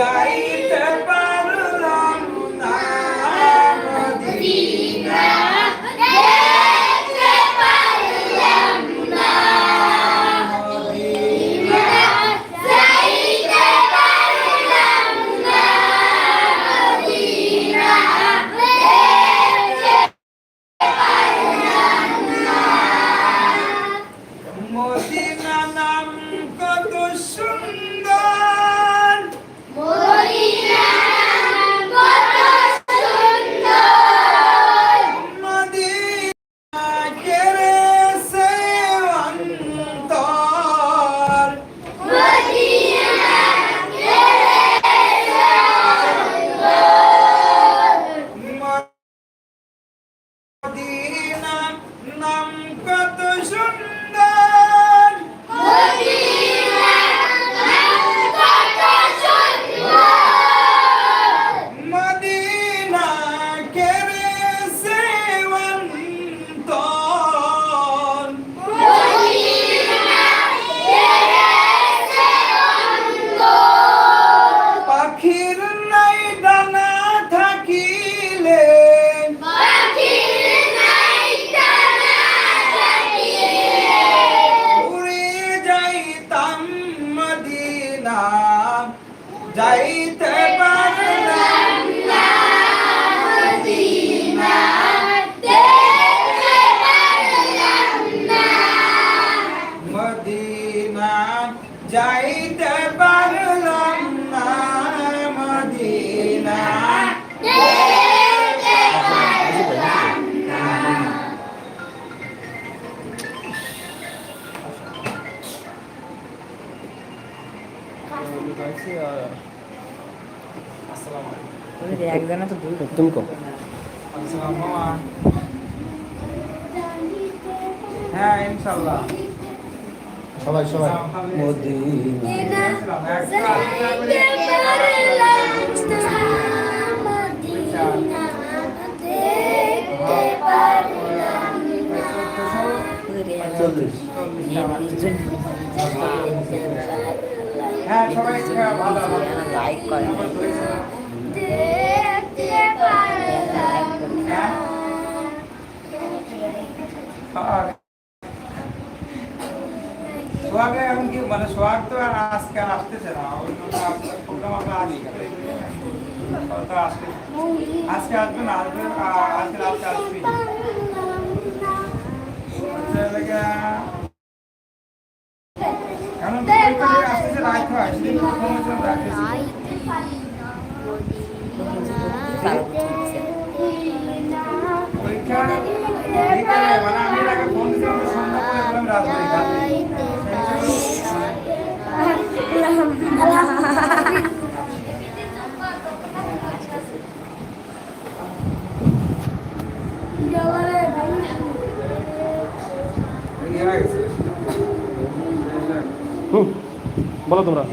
Dai, Medina যাইতে পারলাম না মদিনা। একজনে তো দুই তুমি হ্যাঁ ইনশাল্লাহ সবাই সবাই। মদিনা চল্লিশ হ্যাঁ সবাই ভালো সোহাগে এখন কি মানে সোহাগ তো আর আজকে আর আসতেছে না প্রোগ্রাম আমরা আসবে আজকে আসবে না, আসবে আজকে রাত্রে আসবি। এখন আসতেছে? রাত হয় পরীক্ষা মানে আমি সন্ধ্যা করে বললাম বলো তোমরা।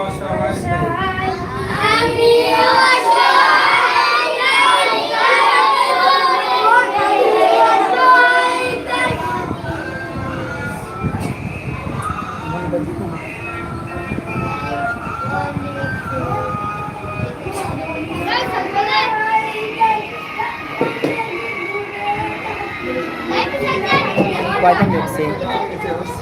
অসহায় আমি কয়টা মিটছে হয়েছে